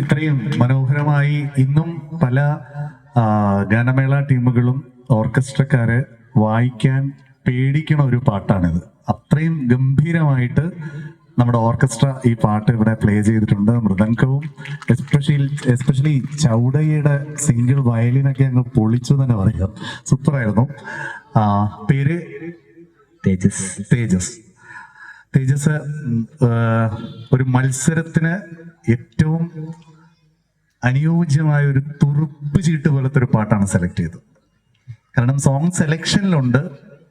ഇത്രയും മനോഹരമായി ഇന്നും പല ഗാനമേള ടീമുകളും ഓർക്കസ്ട്രക്കാര് വായിക്കാൻ പേടിക്കണ ഒരു പാട്ടാണിത്. അത്രയും ഗംഭീരമായിട്ട് നമ്മുടെ ഓർക്കസ്ട്ര ഈ പാട്ട് ഇവിടെ പ്ലേ ചെയ്തിട്ടുണ്ട്. മൃദംഗവും എസ്പെഷ്യലി എസ്പെഷ്യലി ചൗടയുടെ സിംഗിൾ വയലിനൊക്കെ അങ്ങ് പൊളിച്ചു തന്നെ പറയാം. സൂപ്പറായിരുന്നു. പേര്? തേജസ്. തേജസ്. തേജസ് ഒരു മത്സരത്തിന് ഏറ്റവും അനുയോജ്യമായ ഒരു തുറുപ്പ് ചീട്ട് പോലത്തെ ഒരു പാട്ടാണ് സെലക്ട് ചെയ്തത്. കാരണം സോങ് സെലക്ഷനിലുണ്ട്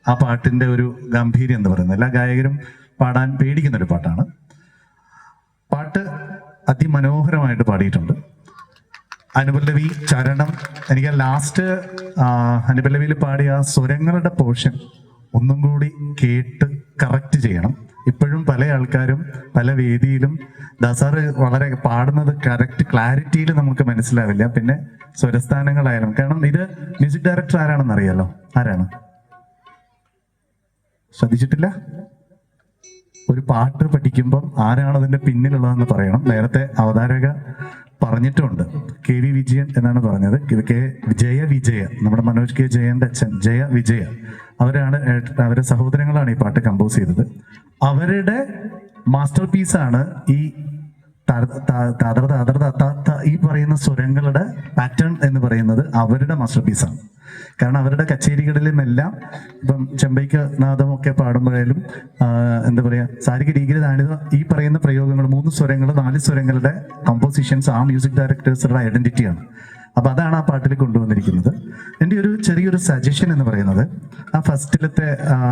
ആ പാട്ടിന്റെ ഒരു ഗാംഭീര്യം എന്ന് പറയുന്നത്. എല്ലാ ഗായകരും പാടാൻ പേടിക്കുന്ന ഒരു പാട്ടാണ്. പാട്ട് അതിമനോഹരമായിട്ട് പാടിയിട്ടുണ്ട്. അനുപല്ലവി ചരണം എനിക്ക് ലാസ്റ്റ് അനുപല്ലവിയിൽ പാടിയ ആ സ്വരങ്ങളുടെ പോർഷൻ ഒന്നും കൂടി കേട്ട് കറക്റ്റ് ചെയ്യണം. ഇപ്പോഴും പല ആൾക്കാരും പല വേദിയിലും ദാസാറ് വളരെ പാടുന്നത് കറക്റ്റ് ക്ലാരിറ്റിയിൽ നമുക്ക് മനസ്സിലാവില്ല. പിന്നെ സ്വരസ്ഥാനങ്ങളായാലും. കാരണം ഇത് മ്യൂസിക് ഡയറക്ടർ ആരാണെന്ന് അറിയാലോ? ആരാണ്? ശ്രദ്ധിച്ചിട്ടില്ല? ഒരു പാട്ട് പഠിക്കുമ്പം ആരാണ് അതിന്റെ പിന്നിലുള്ളതെന്ന് പറയണം. നേരത്തെ അവതാരക പറഞ്ഞിട്ടുണ്ട്. കെ വി വിജയൻ എന്നാണ് പറഞ്ഞത്. കെ ജയ വിജയ. നമ്മുടെ മനോജ് കെ ജയന്റെ അച്ഛൻ. ജയ വിജയ. അവരാണ് അവരുടെ സഹോദരങ്ങളാണ് ഈ പാട്ട് കമ്പോസ് ചെയ്തത്. അവരുടെ മാസ്റ്റർ പീസാണ് ഈ ഈ പറയുന്ന സ്വരങ്ങളുടെ പാറ്റേൺ എന്ന് പറയുന്നത് അവരുടെ മാസ്റ്റർ പീസാണ് കാരണം അവരുടെ കച്ചേരികളിലും എല്ലാം ഇപ്പം ചെമ്പൈക്ക് നാദം ഒക്കെ പാടുമ്പോഴായാലും എന്താ പറയുക സാരിക ഡിഗ്രി താണിത ഈ പറയുന്ന പ്രയോഗങ്ങൾ മൂന്ന് സ്വരങ്ങൾ നാല് സ്വരങ്ങളുടെ കമ്പോസിഷൻസ് ആ മ്യൂസിക് ഡയറക്ടേഴ്സുടെ ഐഡന്റിറ്റിയാണ് അപ്പൊ അതാണ് ആ പാട്ടിൽ കൊണ്ടുവന്നിരിക്കുന്നത്. എന്റെ ഒരു ചെറിയൊരു സജഷൻ എന്ന് പറയുന്നത് ആ ഫസ്റ്റിലത്തെ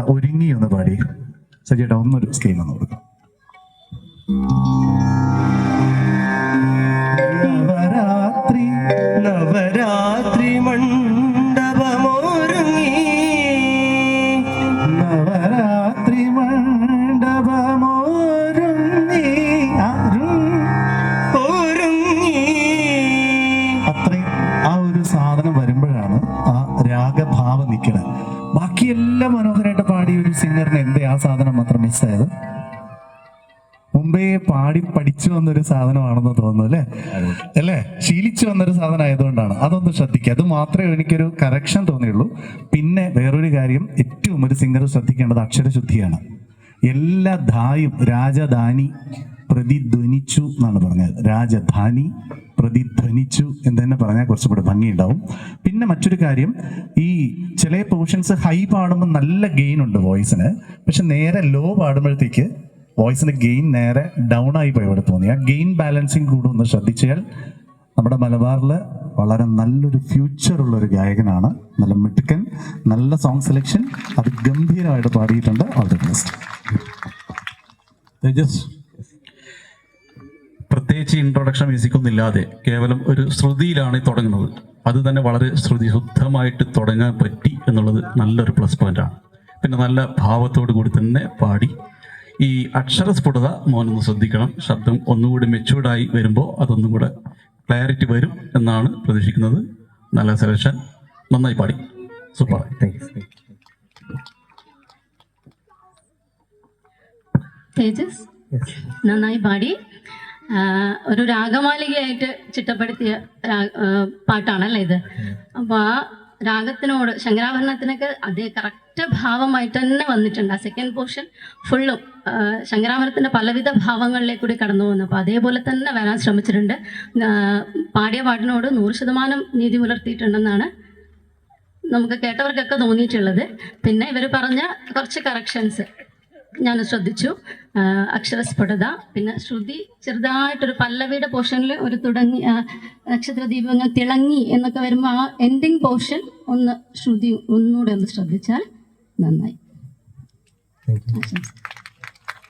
ഒരുങ്ങി ഒന്ന് പാടി. സജിയേട്ടാ ഒന്നൊരു സ്കെയിൽ ഒന്ന് കൊടുക്കാം. ബാക്കിയെല്ലാം മനോഹരമായിട്ട് പാടിയ ഒരു സിംഗറിന് എന്തേ ആ സാധനം മാത്രം മിസ്സായത്? മുമ്പേ പാടി പഠിച്ചു വന്നൊരു സാധനമാണെന്ന് തോന്നുന്നു അല്ലേ? അല്ലേ? ശീലിച്ചു വന്നൊരു സാധനം ആയതുകൊണ്ടാണ് അതൊന്ന് ശ്രദ്ധിക്കുക. അത് മാത്രമേ എനിക്കൊരു കറക്ഷൻ തോന്നിയുള്ളൂ. പിന്നെ വേറൊരു കാര്യം ഏറ്റവും ഒരു സിംഗർ ശ്രദ്ധിക്കേണ്ടത് അക്ഷരശുദ്ധിയാണ്. എല്ലാ ധായും രാജധാനി പ്രതിധ്വനിച്ചു എന്നാണ് പറഞ്ഞത്. രാജധാനി പ്രതിധ്വനിച്ചു എന്ന് തന്നെ പറഞ്ഞാൽ കുറച്ചുകൂടെ ഭംഗിയുണ്ടാവും. പിന്നെ മറ്റൊരു കാര്യം ഈ ചില പോർഷൻസ് ഹൈ പാടുമ്പോൾ നല്ല ഗെയിൻ ഉണ്ട് വോയിസിന് പക്ഷെ നേരെ ലോ പാടുമ്പോഴത്തേക്ക് വോയിസിന് ഗെയിൻ നേരെ ഡൗൺ ആയി പോയി ഇവിടെ തോന്നി. ആ ഗെയിൻ ബാലൻസിങ് കൂടെ ഒന്ന് ശ്രദ്ധിച്ചാൽ നമ്മുടെ മലബാറിൽ വളരെ നല്ലൊരു ഫ്യൂച്ചർ ഉള്ള ഒരു ഗായകനാണ്. നല്ല മിടുക്കൻ നല്ല സോങ് സെലക്ഷൻ അത് ഗംഭീരമായിട്ട് പാടിയിട്ടുണ്ട്. ഓൾ ദി ബെസ്റ്റ് പ്രത്യേകിച്ച് ഇൻട്രൊഡക്ഷൻ മ്യൂസിക് ഒന്നും ഇല്ലാതെ കേവലം ഒരു ശ്രുതിയിലാണ് ഈ തുടങ്ങുന്നത്. അത് തന്നെ വളരെ ശ്രുതി ശുദ്ധമായിട്ട് തുടങ്ങാൻ പറ്റി എന്നുള്ളത് നല്ലൊരു പ്ലസ് പോയിന്റ് ആണ്. പിന്നെ നല്ല ഭാവത്തോടു കൂടി തന്നെ പാടി. ഈ അക്ഷരസ്ഫുടത മോനൊന്ന് ശ്രദ്ധിക്കണം. ശബ്ദം ഒന്നുകൂടി മെച്ചൂർഡായി വരുമ്പോൾ അതൊന്നും കൂടെ ക്ലാരിറ്റി വരും എന്നാണ് പ്രതീക്ഷിക്കുന്നത്. നല്ല സെലക്ഷൻ നന്നായി പാടി. സൂപ്പർ തേജസ് നന്നായി പാടി. ഒരു രാഗമാലികയായിട്ട് ചിട്ടപ്പെടുത്തിയ പാട്ടാണല്ലേ ഇത്? അപ്പൊ ആ രാഗത്തിനോട് ശങ്കരാഭരണത്തിനൊക്കെ അതേ കറക്റ്റ് ഭാവമായിട്ട് തന്നെ വന്നിട്ടുണ്ട്. ആ സെക്കൻഡ് പോർഷൻ ഫുള്ളും ശങ്കരാഭരണത്തിന്റെ പലവിധ ഭാവങ്ങളിലേക്ക് കൂടി കടന്നു പോകുന്നു. അപ്പൊ അതേപോലെ തന്നെ വരാൻ ശ്രമിച്ചിട്ടുണ്ട്. പാടിയ പാട്ടിനോട് നൂറ് ശതമാനം നീതി പുലർത്തിയിട്ടുണ്ടെന്നാണ് നമുക്ക് കേട്ടവർക്കൊക്കെ തോന്നിയിട്ടുള്ളത്. പിന്നെ ഇവർ പറഞ്ഞ കുറച്ച് കറക്ഷൻസ് ഞാൻ ശ്രദ്ധിച്ചു. അക്ഷരസ്ഫുടത പിന്നെ ശ്രുതി ചെറുതായിട്ടൊരു പല്ലവിയുടെ പോർഷനിൽ ഒരു തുടങ്ങി നക്ഷത്ര ദീപങ്ങൾ തിളങ്ങി എന്നൊക്കെ വരുമ്പോൾ ആ എൻഡിങ് പോർഷൻ ഒന്ന് ശ്രുതി ഒന്നുകൂടെ ഒന്ന് ശ്രദ്ധിച്ചാൽ നന്നായി. ആശംസിക്കുന്നു